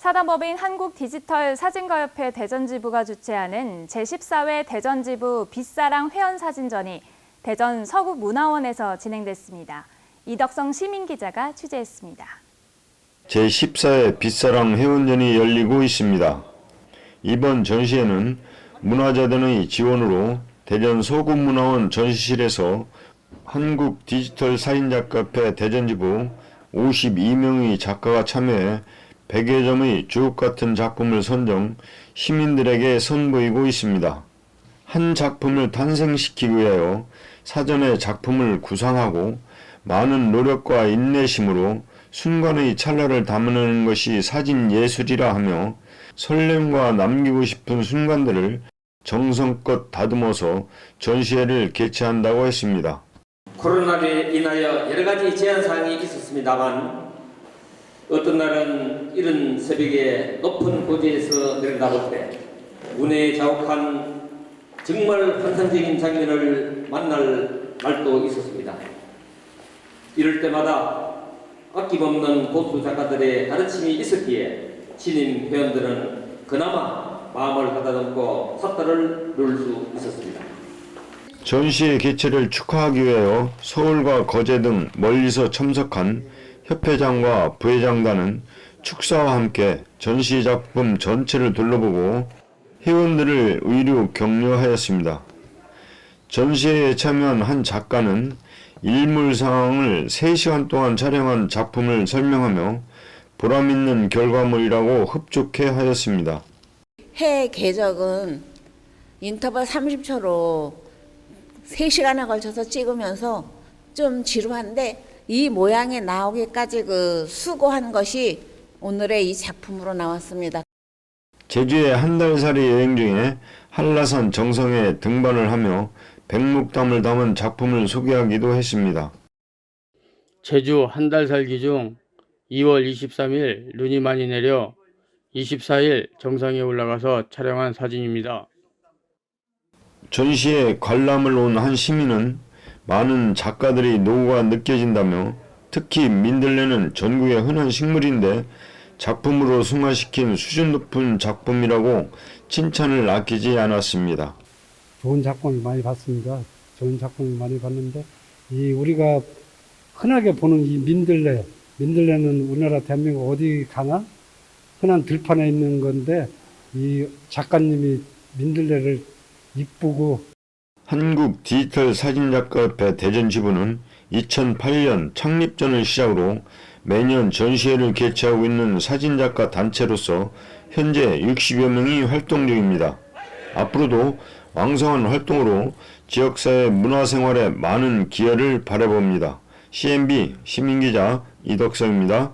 사단법인 한국디지털 사진가협회 대전지부가 주최하는 제14회 대전지부 빛사랑 회원사진전이 대전 서구문화원에서 진행됐습니다. 이덕성 시민기자가 취재했습니다. 제14회 빛사랑 회원전이 열리고 있습니다. 이번 전시회는 문화재단의 지원으로 대전 서구문화원 전시실에서 한국 디지털 사진작가협회 대전지부 52명의 작가가 참여해 100여 점의 주옥 같은 작품을 선정 시민들에게 선보이고 있습니다. 한 작품을 탄생시키기 위하여 사전에 작품을 구상하고 많은 노력과 인내심으로 순간의 찰나를 담아내는 것이 사진 예술이라 하며 설렘과 남기고 싶은 순간들을 정성껏 다듬어서 전시회를 개최한다고 했습니다. 코로나로 인하여 여러 가지 제한 사항이 있었습니다만 어떤 날은 이른 새벽에 높은 고지에서 내려다볼 때 운에 자욱한 정말 환상적인 장면을 만날 날도 있었습니다. 이럴 때마다 아낌없는 고수 작가들의 가르침이 있었기에 신임 회원들은 그나마 마음을 가다듬고 삿달을 놓을 수 있었습니다. 전시회 개최를 축하하기 위하여 서울과 거제 등 멀리서 참석한 협회장과 부회장단은 축사와 함께 전시 작품 전체를 둘러보고 회원들을 의류 격려하였습니다. 전시회에 참여한 한 작가는 일물 상황을 3시간 동안 촬영한 작품을 설명하며 보람있는 결과물이라고 흡족해 하였습니다. 해 궤적은 인터벌 30초로 3시간에 걸쳐서 찍으면서 좀 지루한데 이 모양이 나오기까지 그 수고한 것이 오늘의 이 작품으로 나왔습니다. 제주의 한 달살이 여행 중에 한라산 정성에 등반을 하며 백록담을 담은 작품을 소개하기도 했습니다. 제주 한 달 살기 중 2월 23일 눈이 많이 내려 24일 정상에 올라가서 촬영한 사진입니다. 전시에 관람을 온 한 시민은 많은 작가들이 노고가 느껴진다며 특히 민들레는 전국의 흔한 식물인데 작품으로 승화시킨 수준 높은 작품이라고 칭찬을 아끼지 않았습니다. 좋은 작품을 많이 봤습니다. 좋은 작품을 많이 봤는데 이 우리가 흔하게 보는 이 민들레, 민들레는 우리나라 대한민국 어디 가나 흔한 들판에 있는 건데 이 작가님이 민들레를 이쁘고 한국 디지털 사진작가협회 대전지부는 2008년 창립전을 시작으로 매년 전시회를 개최하고 있는 사진작가 단체로서 현재 60여 명이 활동 중입니다. 앞으로도 왕성한 활동으로 지역사회 문화생활에 많은 기여를 바라봅니다. CNB 시민기자 이덕성입니다.